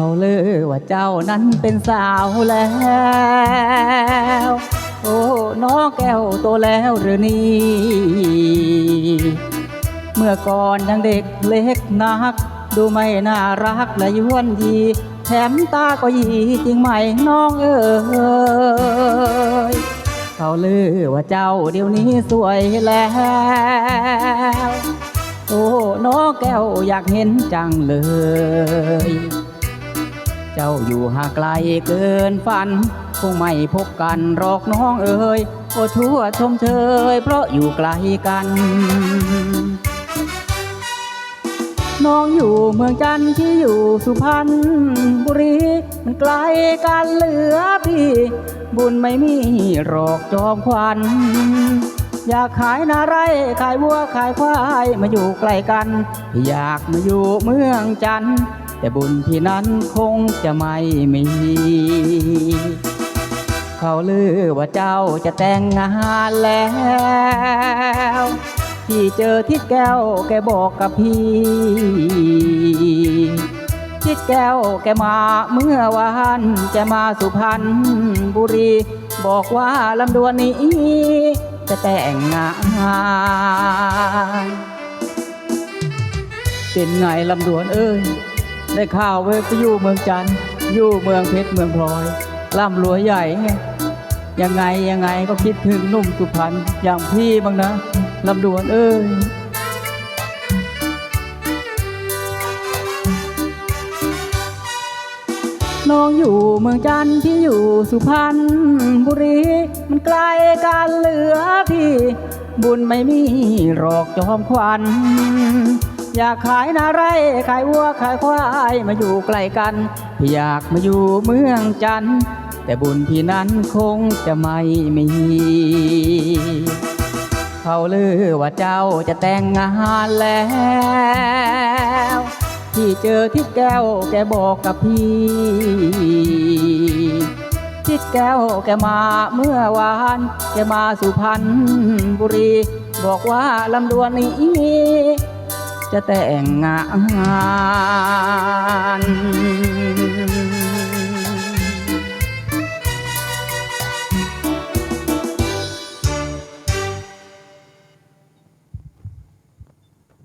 เขาเลือว่าเจ้านั้นเป็นสาวแล้ว โอ้น้องแก้วโตแล้วหรือนี่ เมื่อก่อนยังเด็กเล็กนัก ดูไม่น่ารักและยวนยีแถมตาก็ยีจริงไหมน้องเอ๋ยเขาเลือว่าเจ้าเดี๋ยวนี้สวยแล้วโอ้น้องแก้วอยากเห็นจังเลย เจ้าอยู่ห่างไกลเกินฝัน คงไม่พบกันหรอกน้องเอ๋ยโอ้ชั่วชมเชยเพราะอยู่ไกลกัน น้องอยู่เมืองจันทร์ที่อยู่สุพรรณบุรี มันไกลกันเหลือพี่ บุญไม่มีหรอกจอมควันอยากขายนาไรขายวัวขายควายมาอยู่ใกล้กัน อยากมาอยู่เมืองจันทร์ แต่บุญพี่นั้นคงจะไม่มี เขาลือว่าเจ้าจะแต่งงานแล้วพี่เจอทิดแก้วแกบอกกับพี่ทิดแก้วแกมาเมื่อวานจะมาสุพรรณบุรี บอกว่าลำดวนนี้ จะแต่งงานเป็นไงลำดวนเอ้ย ได้ข่าวเว้ยไปอยู่เมืองจันทร์อยู่เมืองเพชรเมืองพลอยร่ำรวยใหญ่ไงยังไงยังไงก็คิดถึงหนุ่มสุพรรณอย่างพี่บ้างนะลำดวนเอ้ยน้องอยู่เมืองจันทร์ที่อยู่สุพรรณบุรี มันไกลกันเหลือพี่ บุญไม่มีหรอกจอมควัน อยากขายนาไรขายวัวขายควายมาอยู่ใกล้กันพี่อยากมาอยู่เมืองจันทร์แต่บุญพี่นั้นคงจะไม่มี เขาลือว่าเจ้าจะแต่งงานแล้ว ที่เจอทิดแก้วแกบอกกับพี่ ทิดแก้วแกมาเมื่อวาน แกมาสุพรรณบุรี บอกว่าลำดวนนี้ จะแต่งงาน